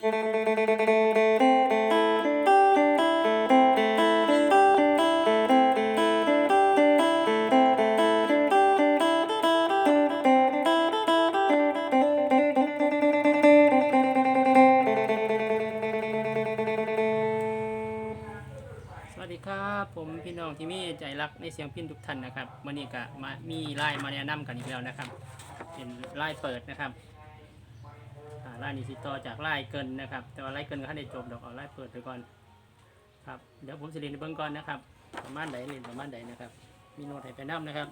สวัสดีครับผมพี่น้องที่มีใจรักในเสียงพินทุกท่านนะครับวันนี้ก็มามีไล่มาแนะนำกันอีกแล้วนะครับ เป็นไล่เปิดนะครับ ไล่นี้สิต่อจากไล่เกินนะครับ แต่ว่าไล่เกินก็ให้ได้จบดอกเอาไล่เปิดไปก่อนครับเดี๋ยวผมจะเรียนเบื้องก่อนนะครับ ประมาณใดเรียนประมาณใดนะครับ มีโน้ตให้ไปนำนะครับ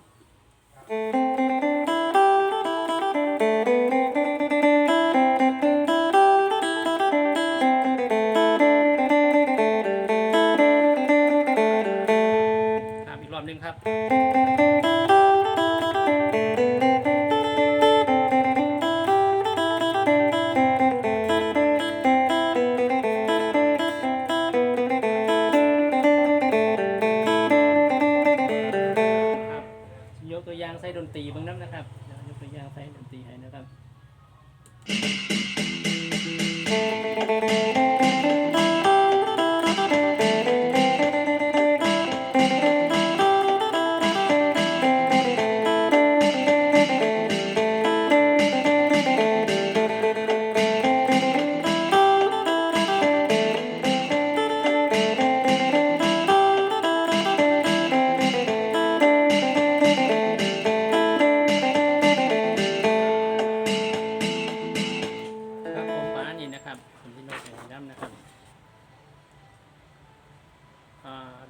ครับอีกรอบหนึ่งครับ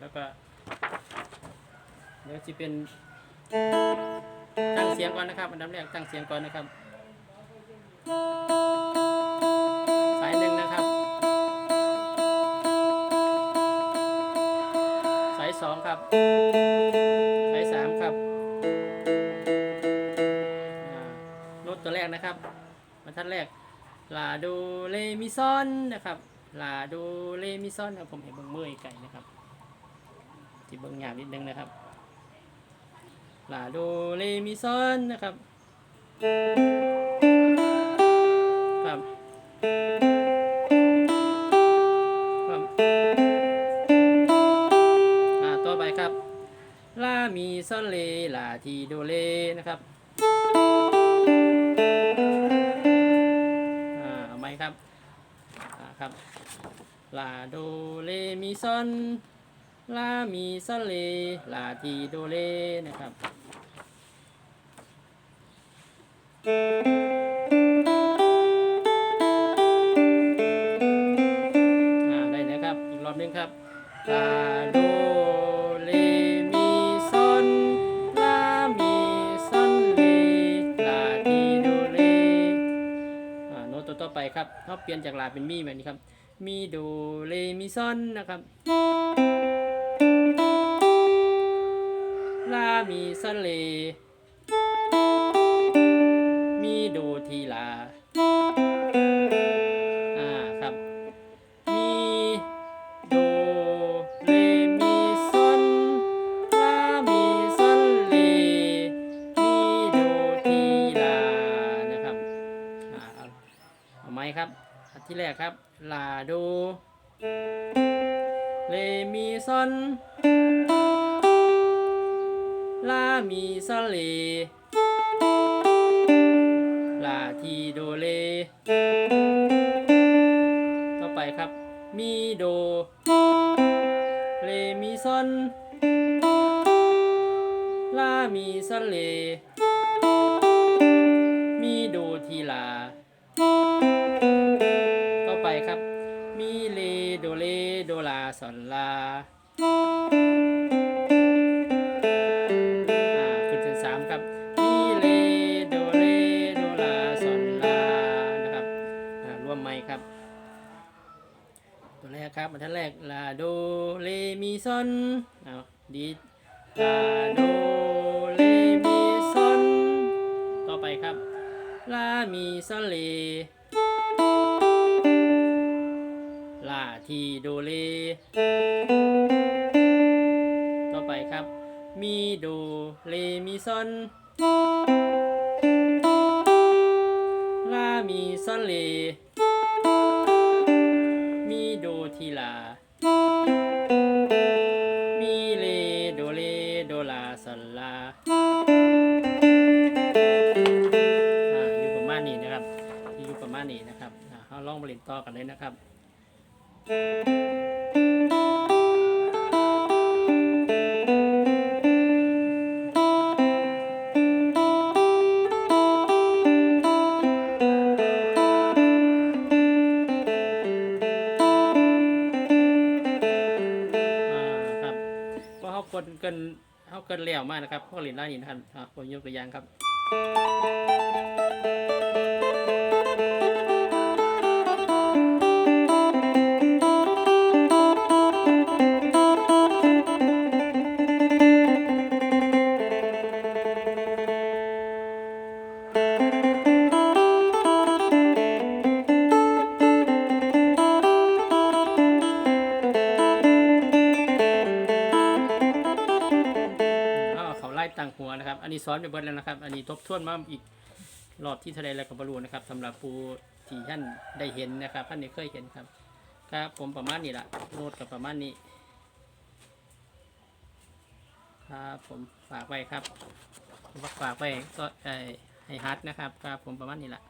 แล้วก็เดี๋ยวจะเป็นตั้งเสียงก่อนนะครับอันดับแรกตั้งเสียงก่อนนะครับ สายหนึ่งนะครับ สายสองครับ สายสามครับโน้ตตัวแรกนะครับบรรทัดแรกลาโดเลมิซอนนะครับลาโดเลมิซอนนะครับผมเห็นเบิ้งมือไก่นะครับ ที่เบิ้งยาวนิดนึงนะครับลาโดเลมิซอนนะครับ ครับครับอ่าต่อไปครับลามีซอนเลลาทีโดเลนะครับอ่าเอาไหมครับอ่าครับลาโดเลมีซอน ลา มีซเล ลาทีโดเลนะครับอ่าได้นะครับ อีกรอบนึงครับลาโดเล มีซอนลา มีซอนเล ลาทีโดเลอ่าโน้ตตัวต่อไปครับเขาเปลี่ยนจากลาเป็นมีแบบนี้ครับ มีโดเรมีซอนนะครับ ลามีซอนเล มีโดทีลา อ่าครับ มีโดเรมีซอนลามีซอนเล มีโดทีลา นะครับ อ่าเอาเอาไหมครับอันที่แรกครับ ลาโดเลมีซอน มีซอนเลลาทีโดเล ต่อไปครับ มีโด เลมีซอน ลามีซอนเล มีโดทีลา ต่อไปครับ มีเลโดเลโดลาสอนลา ตัวแรกครับอันท่านแรกลาโดเลมีซอนเอาดีลาโดเลมีซอนต่อไปครับลามีซอนเลลาทีโดเล ต่อไปครับ มีโดเลมีซอนลามีซอนเล มีโดทีลา มีเลโดเลโดลาสลาอ่าอยู่ประมาณนี้นะครับ อยู่ประมาณนี้นะครับอ่าเราลองมาเล่นต่อกันเลยนะครับ กดเกินเขาเกินแล้วมากนะครับพวกเหรียญได้ยินท่านผมยกตัวอย่างครับ ต่างหัวนะครับ อันนี้ซ้อนไปเบิดแล้วนะครับ อันนี้ทบทวนมาอีกรอบที่ทะเลแล้วกับรูนะครับสำหรับปูที่ท่านได้เห็นนะครับท่านได้เคยเห็นครับ ครับผมประมาณนี้ละโนดกับประมาณนี้ ครับผมฝากไว้ครับฝากไว้ก็เอ่อให้ฮัดนะครับ ครับผมประมาณนี้ละ